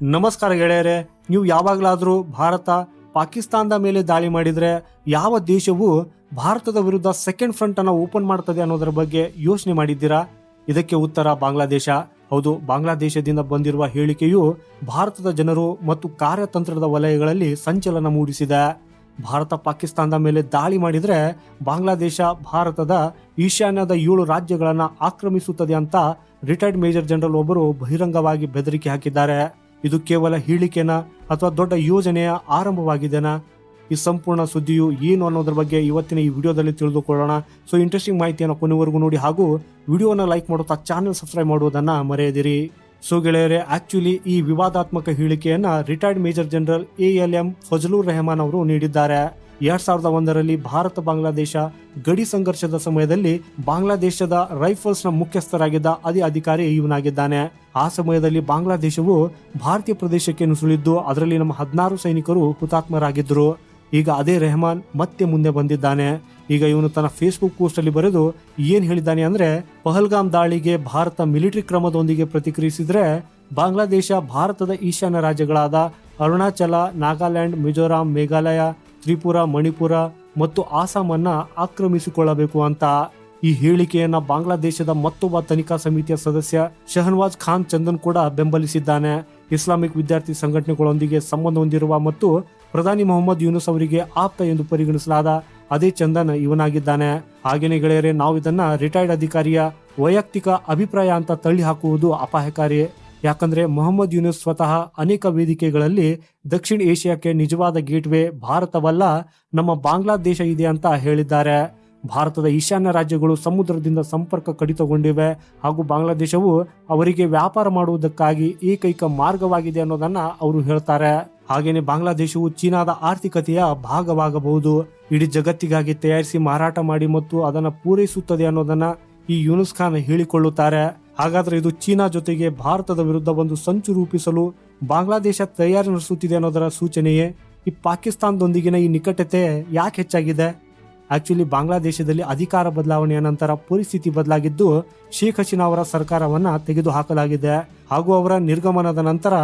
ನಮಸ್ಕಾರ ಗೆಳೆಯರೆ, ನೀವು ಯಾವಾಗಲಾದರೂ ಭಾರತ, ಪಾಕಿಸ್ತಾನದ ಮೇಲೆ ದಾಳಿ ಮಾಡಿದರೆ ಯಾವ ದೇಶವು ಭಾರತದ ವಿರುದ್ಧ ಸೆಕೆಂಡ್ ಫ್ರಂಟ್ ಅನ್ನ ಓಪನ್ ಮಾಡ್ತದೆ ಅನ್ನೋದರ ಬಗ್ಗೆ ಯೋಚನೆ ಮಾಡಿದ್ದೀರಾ? ಇದಕ್ಕೆ ಉತ್ತರ ಬಾಂಗ್ಲಾದೇಶ. ಹೌದು, ಬಾಂಗ್ಲಾದೇಶದಿಂದ ಬಂದಿರುವ ಹೇಳಿಕೆಯು ಭಾರತದ ಜನರು ಮತ್ತು ಕಾರ್ಯತಂತ್ರದ ವಲಯಗಳಲ್ಲಿ ಸಂಚಲನ ಮೂಡಿಸಿದೆ. ಭಾರತ, ಪಾಕಿಸ್ತಾನದ ಮೇಲೆ ದಾಳಿ ಮಾಡಿದರೆ ಬಾಂಗ್ಲಾದೇಶ ಭಾರತದ ಈಶಾನ್ಯದ ಏಳು ರಾಜ್ಯಗಳನ್ನು ಆಕ್ರಮಿಸುತ್ತದೆ ಅಂತ ರಿಟೈರ್ಡ್ ಮೇಜರ್ ಜನರಲ್ ಒಬ್ಬರು ಬಹಿರಂಗವಾಗಿ ಬೆದರಿಕೆ ಹಾಕಿದ್ದಾರೆ. ಇದು ಕೇವಲ ಹೇಳಿಕೆನ ಅಥವಾ ದೊಡ್ಡ ಯೋಜನೆಯ ಆರಂಭವಾಗಿದೆನಾ? ಈ ಸಂಪೂರ್ಣ ಸುದ್ದಿಯು ಏನು ಅನ್ನೋದ್ರ ಬಗ್ಗೆ ಇವತ್ತಿನ ಈ ವಿಡಿಯೋದಲ್ಲಿ ತಿಳಿದುಕೊಳ್ಳೋಣ. ಸೊ ಇಂಟ್ರೆಸ್ಟಿಂಗ್ ಮಾಹಿತಿಯನ್ನು ಕೊನೆವರೆಗೂ ನೋಡಿ ಹಾಗೂ ವಿಡಿಯೋನ ಲೈಕ್ ಮಾಡುತ್ತಾ ಚಾನೆಲ್ ಸಬ್ಸ್ಕ್ರೈಬ್ ಮಾಡುವುದನ್ನು ಮರೆಯದಿರಿ. ಸೊ ಗೆಳೆಯರೆ ಆಕ್ಚುಲಿ ಈ ವಿವಾದಾತ್ಮಕ ಹೇಳಿಕೆಯನ್ನು retired major general A L M Fazlur Rahman ಅವರು ನೀಡಿದ್ದಾರೆ. ಎರಡ್ ಸಾವಿರದ ಒಂದರಲ್ಲಿ ಭಾರತ ಬಾಂಗ್ಲಾದೇಶ ಗಡಿ ಸಂಘರ್ಷದ ಸಮಯದಲ್ಲಿ ಬಾಂಗ್ಲಾದೇಶದ ರೈಫಲ್ಸ್ನ ಮುಖ್ಯಸ್ಥರಾಗಿದ್ದ ಅದೇ ಅಧಿಕಾರಿ ಇವನಾಗಿದ್ದಾನೆ. ಆ ಸಮಯದಲ್ಲಿ ಬಾಂಗ್ಲಾದೇಶವು ಭಾರತೀಯ ಪ್ರದೇಶಕ್ಕೆ ನುಸುಳಿದ್ದು ಅದರಲ್ಲಿ ನಮ್ಮ ಹದಿನಾರು ಸೈನಿಕರು ಹುತಾತ್ಮರಾಗಿದ್ದರು. ಈಗ ಅದೇ ರೆಹಮಾನ್ ಮತ್ತೆ ಮುಂದೆ ಬಂದಿದ್ದಾನೆ. ಈಗ ಇವನು ತನ್ನ ಫೇಸ್ಬುಕ್ ಪೋಸ್ಟ್ ಅಲ್ಲಿ ಬರೆದು ಏನ್ ಹೇಳಿದ್ದಾನೆ ಅಂದ್ರೆ, ಪಹಲ್ಗಾಮ್ ದಾಳಿಗೆ ಭಾರತ ಮಿಲಿಟರಿ ಕ್ರಮದೊಂದಿಗೆ ಪ್ರತಿಕ್ರಿಯಿಸಿದ್ರೆ, ಬಾಂಗ್ಲಾದೇಶ ಭಾರತದ ಈಶಾನ್ಯ ರಾಜ್ಯಗಳಾದ ಅರುಣಾಚಲ, ನಾಗಾಲ್ಯಾಂಡ್, ಮಿಜೋರಾಂ, ಮೇಘಾಲಯ ತ್ರಿಪುರ, ಮಣಿಪುರ ಮತ್ತು ಆಸಾಮನ್ನ ಆಕ್ರಮಿಸಿಕೊಳ್ಳಬೇಕು ಅಂತ ಈ ಹೇಳಿಕೆಯನ್ನ ಬಾಂಗ್ಲಾದೇಶದ ಮತ್ತೊಬ್ಬ ತನಿಖಾ ಸಮಿತಿಯ ಸದಸ್ಯ ಶಹನ್ವಾಜ್ ಖಾನ್ ಚಂದನ್ ಕೂಡ ಬೆಂಬಲಿಸಿದ್ದಾನೆ. ಇಸ್ಲಾಮಿಕ್ ವಿದ್ಯಾರ್ಥಿ ಸಂಘಟನೆಗಳೊಂದಿಗೆ ಸಂಬಂಧ ಹೊಂದಿರುವ ಮತ್ತು ಪ್ರಧಾನಿ ಮೊಹಮ್ಮದ್ ಯೂನುಸ್ ಅವರಿಗೆ ಆಪ್ತ ಎಂದು ಪರಿಗಣಿಸಲಾದ ಅದೇ ಚಂದನ್ ಇವನಾಗಿದ್ದಾನೆ. ಹಾಗೇನೆ ಗೆಳೆಯರೆ ನಾವು ಇದನ್ನ ರಿಟೈರ್ಡ್ ಅಧಿಕಾರಿಯ ವೈಯಕ್ತಿಕ ಅಭಿಪ್ರಾಯ ಅಂತ ತಳ್ಳಿ ಹಾಕುವುದು ಅಪಾಯಕಾರಿ. ಯಾಕಂದ್ರೆ ಮೊಹಮ್ಮದ್ ಯೂನುಸ್ ಸ್ವತಃ ಅನೇಕ ವೇದಿಕೆಗಳಲ್ಲಿ ದಕ್ಷಿಣ ಏಷ್ಯಾಕ್ಕೆ ನಿಜವಾದ ಗೇಟ್ವೇ ಭಾರತವಲ್ಲ, ನಮ್ಮ ಬಾಂಗ್ಲಾದೇಶ ಇದೆ ಅಂತ ಹೇಳಿದ್ದಾರೆ. ಭಾರತದ ಈಶಾನ್ಯ ರಾಜ್ಯಗಳು ಸಮುದ್ರದಿಂದ ಸಂಪರ್ಕ ಕಡಿತಗೊಂಡಿವೆ ಹಾಗೂ ಬಾಂಗ್ಲಾದೇಶವು ಅವರಿಗೆ ವ್ಯಾಪಾರ ಮಾಡುವುದಕ್ಕಾಗಿ ಏಕೈಕ ಮಾರ್ಗವಾಗಿದೆ ಅನ್ನೋದನ್ನ ಅವರು ಹೇಳ್ತಾರೆ. ಹಾಗೇನೆ ಬಾಂಗ್ಲಾದೇಶವು ಚೀನಾದ ಆರ್ಥಿಕತೆಯ ಭಾಗವಾಗಬಹುದು. ಇಡೀ ಜಗತ್ತಿಗಾಗಿ ತಯಾರಿಸಿ ಮಾರಾಟ ಮಾಡಿ ಮತ್ತು ಅದನ್ನು ಪೂರೈಸುತ್ತದೆ ಅನ್ನೋದನ್ನ ಈ ಯೂನುಸ್ ಖಾನ್ ಹೇಳಿಕೊಳ್ಳುತ್ತಾರೆ. ಹಾಗಾದ್ರೆ ಇದು ಚೀನಾ ಜೊತೆಗೆ ಭಾರತದ ವಿರುದ್ಧ ಒಂದು ಸಂಚು ರೂಪಿಸಲು ಬಾಂಗ್ಲಾದೇಶ ತಯಾರಿ ನಡೆಸುತ್ತಿದೆ ಅನ್ನೋದರ ಸೂಚನೆಯೇ? ಈ ಪಾಕಿಸ್ತಾನದೊಂದಿಗಿನ ಈ ನಿಕಟತೆ ಯಾಕೆ ಹೆಚ್ಚಾಗಿದೆ? ಆಕ್ಚುಲಿ ಬಾಂಗ್ಲಾದೇಶದಲ್ಲಿ ಅಧಿಕಾರ ಬದಲಾವಣೆಯ ನಂತರ ಪರಿಸ್ಥಿತಿ ಬದಲಾಗಿದ್ದು ಶೇಖ್ ಹಸೀನಾ ಅವರ ಸರ್ಕಾರವನ್ನ ತೆಗೆದುಹಾಕಲಾಗಿದೆ. ಹಾಗೂ ಅವರ ನಿರ್ಗಮನದ ನಂತರ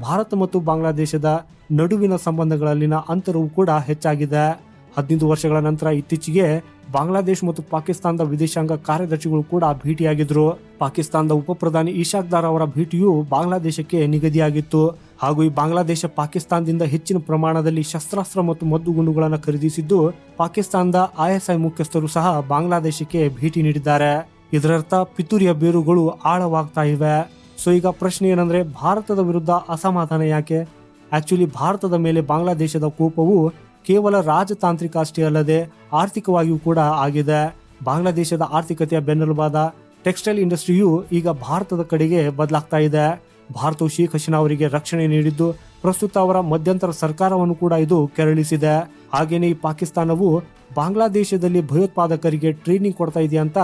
ಭಾರತ ಮತ್ತು ಬಾಂಗ್ಲಾದೇಶದ ನಡುವಿನ ಸಂಬಂಧಗಳಲ್ಲಿನ ಅಂತರವು ಕೂಡ ಹೆಚ್ಚಾಗಿದೆ. ಹದಿನೈದು ವರ್ಷಗಳ ನಂತರ ಇತ್ತೀಚೆಗೆ ಬಾಂಗ್ಲಾದೇಶ ಮತ್ತು ಪಾಕಿಸ್ತಾನದ ವಿದೇಶಾಂಗ ಕಾರ್ಯದರ್ಶಿಗಳು ಕೂಡ ಭೇಟಿಯಾಗಿದ್ರು. ಪಾಕಿಸ್ತಾನದ ಉಪ ಪ್ರಧಾನಿ ಇಶಾಕ್ ದಾರ್ ಅವರ ಭೇಟಿಯು ಬಾಂಗ್ಲಾದೇಶಕ್ಕೆ ನಿಗದಿಯಾಗಿತ್ತು. ಹಾಗೂ ಈ ಬಾಂಗ್ಲಾದೇಶ ಪಾಕಿಸ್ತಾನದಿಂದ ಹೆಚ್ಚಿನ ಪ್ರಮಾಣದಲ್ಲಿ ಶಸ್ತ್ರಾಸ್ತ್ರ ಮತ್ತು ಮದ್ದುಗುಂಡುಗಳನ್ನು ಖರೀದಿಸಿದ್ದು, ಪಾಕಿಸ್ತಾನದ ಐಎಸ್ಐ ಮುಖ್ಯಸ್ಥರು ಸಹ ಬಾಂಗ್ಲಾದೇಶಕ್ಕೆ ಭೇಟಿ ನೀಡಿದ್ದಾರೆ. ಇದರರ್ಥ, ಪಿತೂರಿಯ ಬೇರುಗಳು ಆಳವಾಗ್ತಾ ಇವೆ. ಸೊ, ಈಗ ಪ್ರಶ್ನೆ ಏನಂದ್ರೆ, ಭಾರತದ ವಿರುದ್ಧ ಅಸಮಾಧಾನ ಯಾಕೆ? ಆಕ್ಚುಲಿ ಭಾರತದ ಮೇಲೆ ಬಾಂಗ್ಲಾದೇಶದ ಕೋಪವು ಕೇವಲ ರಾಜತಾಂತ್ರಿಕ ಅಷ್ಟೇ ಅಲ್ಲದೆ ಆರ್ಥಿಕವಾಗಿಯೂ ಕೂಡ ಆಗಿದೆ. ಬಾಂಗ್ಲಾದೇಶದ ಆರ್ಥಿಕತೆಯ ಬೆನ್ನೆಲುಬಾದ ಟೆಕ್ಸ್ಟೈಲ್ ಇಂಡಸ್ಟ್ರಿಯು ಈಗ ಭಾರತದ ಕಡೆಗೆ ಬದಲಾಗ್ತಾ ಇದೆ. ಭಾರತವು ಶೇಖ್ ಹಸೀನಾ ಅವರಿಗೆ ರಕ್ಷಣೆ ನೀಡಿದ್ದು, ಪ್ರಸ್ತುತ ಅವರ ಮಧ್ಯಂತರ ಸರ್ಕಾರವನ್ನು ಕೂಡ ಇದು ಕೆರಳಿಸಿದೆ. ಹಾಗೇನೇ ಈ ಪಾಕಿಸ್ತಾನವು ಬಾಂಗ್ಲಾದೇಶದಲ್ಲಿ ಭಯೋತ್ಪಾದಕರಿಗೆ ಟ್ರೈನಿಂಗ್ ಕೊಡ್ತಾ ಇದೆ ಅಂತ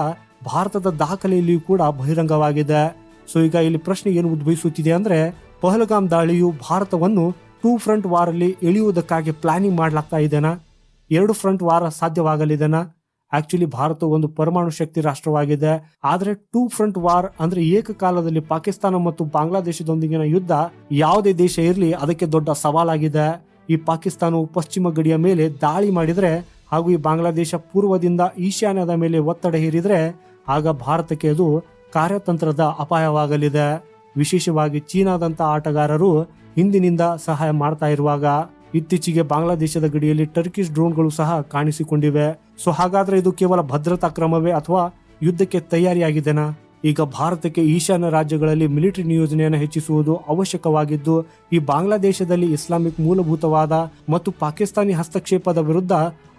ಭಾರತದ ದಾಖಲೆಯಲ್ಲಿಯೂ ಕೂಡ ಬಹಿರಂಗವಾಗಿದೆ. ಸೊ, ಈಗ ಇಲ್ಲಿ ಪ್ರಶ್ನೆ ಏನು ಉದ್ಭವಿಸುತ್ತಿದೆ ಅಂದ್ರೆ, ಪಹಲ್ಗಾಮ್ ದಾಳಿಯು ಭಾರತವನ್ನು ಟೂ ಫ್ರಂಟ್ ವಾರ್ ಅಲ್ಲಿ ಎಳೆಯುವುದಕ್ಕಾಗಿ ಪ್ಲಾನಿಂಗ್ ಮಾಡ್ಲಾಗ್ತಾ ಇದೆನಾ ಎರಡು ಫ್ರಂಟ್ ವಾರ ಸಾಧ್ಯವಾಗಲಿದೆನಾ? ಆಕ್ಚುಲಿ ಭಾರತ ಒಂದು ಪರಮಾಣು ಶಕ್ತಿ ರಾಷ್ಟ್ರವಾಗಿದೆ. ಆದರೆ ಟೂ ಫ್ರಂಟ್ ವಾರ್ ಅಂದ್ರೆ ಏಕಕಾಲದಲ್ಲಿ ಪಾಕಿಸ್ತಾನ ಮತ್ತು ಬಾಂಗ್ಲಾದೇಶದೊಂದಿಗಿನ ಯುದ್ಧ ಯಾವುದೇ ದೇಶ ಇರಲಿ ಅದಕ್ಕೆ ದೊಡ್ಡ ಸವಾಲಾಗಿದೆ. ಈ ಪಾಕಿಸ್ತಾನವು ಪಶ್ಚಿಮ ಗಡಿಯ ಮೇಲೆ ದಾಳಿ ಮಾಡಿದರೆ ಹಾಗೂ ಈ ಬಾಂಗ್ಲಾದೇಶ ಪೂರ್ವದಿಂದ ಈಶಾನ್ಯದ ಮೇಲೆ ಒತ್ತಡ ಹೇರಿದರೆ ಆಗ ಭಾರತಕ್ಕೆ ಅದು ಕಾರ್ಯತಂತ್ರದ ಅಪಾಯವಾಗಲಿದೆ. ವಿಶೇಷವಾಗಿ ಚೀನಾದಂಥ ಆಟಗಾರರು ಹಿಂದಿನಿಂದ ಸಹಾಯ ಮಾಡ್ತಾ ಇರುವಾಗ ಇತ್ತೀಚೆಗೆ ಬಾಂಗ್ಲಾದೇಶದ ಗಡಿಯಲ್ಲಿ ಟರ್ಕಿಶ್ ಡ್ರೋನ್ಗಳು ಸಹ ಕಾಣಿಸಿಕೊಂಡಿವೆ. ಸೊ ಹಾಗಾದ್ರೆ ಇದು ಕೇವಲ ಭದ್ರತಾ ಕ್ರಮವೇ ಅಥವಾ ಯುದ್ಧಕ್ಕೆ ತಯಾರಿಯಾಗಿದೆನಾ? ಈಗ ಭಾರತಕ್ಕೆ ಈಶಾನ್ಯ ರಾಜ್ಯಗಳಲ್ಲಿ ಮಿಲಿಟರಿ ನಿಯೋಜನೆಯನ್ನು ಹೆಚ್ಚಿಸುವುದು ಅವಶ್ಯಕವಾಗಿದ್ದು, ಈ ಬಾಂಗ್ಲಾದೇಶದಲ್ಲಿ ಇಸ್ಲಾಮಿಕ್ ಮೂಲಭೂತವಾದ ಮತ್ತು ಪಾಕಿಸ್ತಾನಿ ಹಸ್ತಕ್ಷೇಪದ ವಿರುದ್ಧ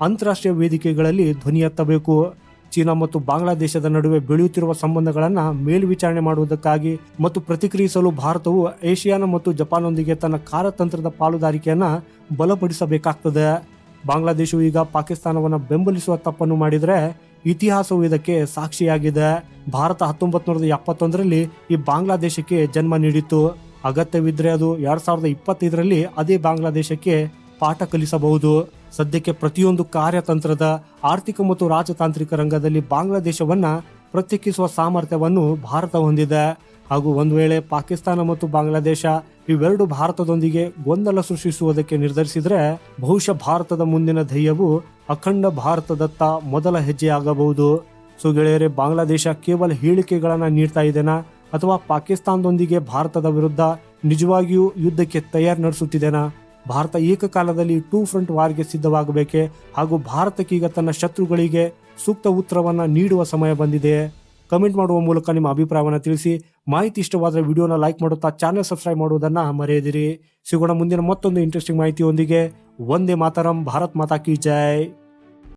ಅಂತಾರಾಷ್ಟ್ರೀಯ ವೇದಿಕೆಗಳಲ್ಲಿ ಧ್ವನಿ ಎತ್ತಬೇಕು ಚೀನಾ ಮತ್ತು ಬಾಂಗ್ಲಾದೇಶದ ನಡುವೆ ಬೆಳೆಯುತ್ತಿರುವ ಸಂಬಂಧಗಳನ್ನು ಮೇಲ್ವಿಚಾರಣೆ ಮಾಡುವುದಕ್ಕಾಗಿ ಮತ್ತು ಪ್ರತಿಕ್ರಿಯಿಸಲು ಭಾರತವು ಏಷಿಯಾನ ಮತ್ತು ಜಪಾನ್ನೊಂದಿಗೆ ತನ್ನ ಕಾರ್ಯತಂತ್ರದ ಪಾಲುದಾರಿಕೆಯನ್ನು ಬಲಪಡಿಸಬೇಕಾಗ್ತದೆ. ಬಾಂಗ್ಲಾದೇಶವು ಈಗ ಪಾಕಿಸ್ತಾನವನ್ನು ಬೆಂಬಲಿಸುವ ತಪ್ಪನ್ನು ಮಾಡಿದರೆ ಇತಿಹಾಸವು ಇದಕ್ಕೆ ಸಾಕ್ಷಿಯಾಗಿದೆ. ಭಾರತ ಹತ್ತೊಂಬತ್ ನೂರ ಎಪ್ಪತ್ತೊಂದರಲ್ಲಿ ಈ ಬಾಂಗ್ಲಾದೇಶಕ್ಕೆ ಜನ್ಮ ನೀಡಿತ್ತು. ಅಗತ್ಯವಿದ್ರೆ ಅದು ಎರಡ್ ಸಾವಿರದ ಇಪ್ಪತ್ತೈದರಲ್ಲಿ ಅದೇ ಬಾಂಗ್ಲಾದೇಶಕ್ಕೆ ಪಾಠ ಕಲಿಸಬಹುದು. ಸದ್ಯಕ್ಕೆ ಪ್ರತಿಯೊಂದು ಕಾರ್ಯತಂತ್ರದ, ಆರ್ಥಿಕ ಮತ್ತು ರಾಜತಾಂತ್ರಿಕ ರಂಗದಲ್ಲಿ ಬಾಂಗ್ಲಾದೇಶವನ್ನ ಪ್ರತ್ಯೇಕಿಸುವ ಸಾಮರ್ಥ್ಯವನ್ನು ಭಾರತ ಹೊಂದಿದೆ. ಹಾಗೂ ಒಂದು ವೇಳೆ ಪಾಕಿಸ್ತಾನ ಮತ್ತು ಬಾಂಗ್ಲಾದೇಶ ಇವೆರಡು ಭಾರತದೊಂದಿಗೆ ಗೊಂದಲ ಸೃಷ್ಟಿಸುವುದಕ್ಕೆ ನಿರ್ಧರಿಸಿದರೆ ಬಹುಶಃ ಭಾರತದ ಮುಂದಿನ ಧ್ಯೇಯವು ಅಖಂಡ ಭಾರತದತ್ತ ಮೊದಲ ಹೆಜ್ಜೆಯಾಗಬಹುದು. ಸೊ ಗೆಳೆಯರೆ, ಬಾಂಗ್ಲಾದೇಶ ಕೇವಲ ಹೇಳಿಕೆಗಳನ್ನು ನೀಡ್ತಾ ಇದೆನಾ? ಅಥವಾ ಪಾಕಿಸ್ತಾನದೊಂದಿಗೆ ಭಾರತದ ವಿರುದ್ಧ ನಿಜವಾಗಿಯೂ ಯುದ್ಧಕ್ಕೆ ತಯಾರು ನಡೆಸುತ್ತಿದೆನಾ? ಭಾರತ ಏಕಕಾಲದಲ್ಲಿ ಟೂ ಫ್ರಂಟ್ ವಾರ್ಗೆ ಸಿದ್ಧವಾಗಬೇಕೆ ಹಾಗೂ ಭಾರತಕ್ಕೀಗ ತನ್ನ ಶತ್ರುಗಳಿಗೆ ಸೂಕ್ತ ಉತ್ತರವನ್ನ ನೀಡುವ ಸಮಯ ಬಂದಿದೆ. ಕಮೆಂಟ್ ಮಾಡುವ ಮೂಲಕ ನಿಮ್ಮ ಅಭಿಪ್ರಾಯವನ್ನು ತಿಳಿಸಿ. ಮಾಹಿತಿ ಇಷ್ಟವಾದರೆ ವಿಡಿಯೋನ ಲೈಕ್ ಮಾಡುತ್ತಾ ಚಾನೆಲ್ ಸಬ್ಸ್ಕ್ರೈಬ್ ಮಾಡುವುದನ್ನು ಮರೆಯದಿರಿ. ಸಿಗೋಣ ಮುಂದಿನ ಮತ್ತೊಂದು ಇಂಟ್ರೆಸ್ಟಿಂಗ್ ಮಾಹಿತಿಯೊಂದಿಗೆ. ಒಂದೇ ಮಾತರಂ, ಭಾರತ್ ಮಾತಾ ಕಿ ಜೈ.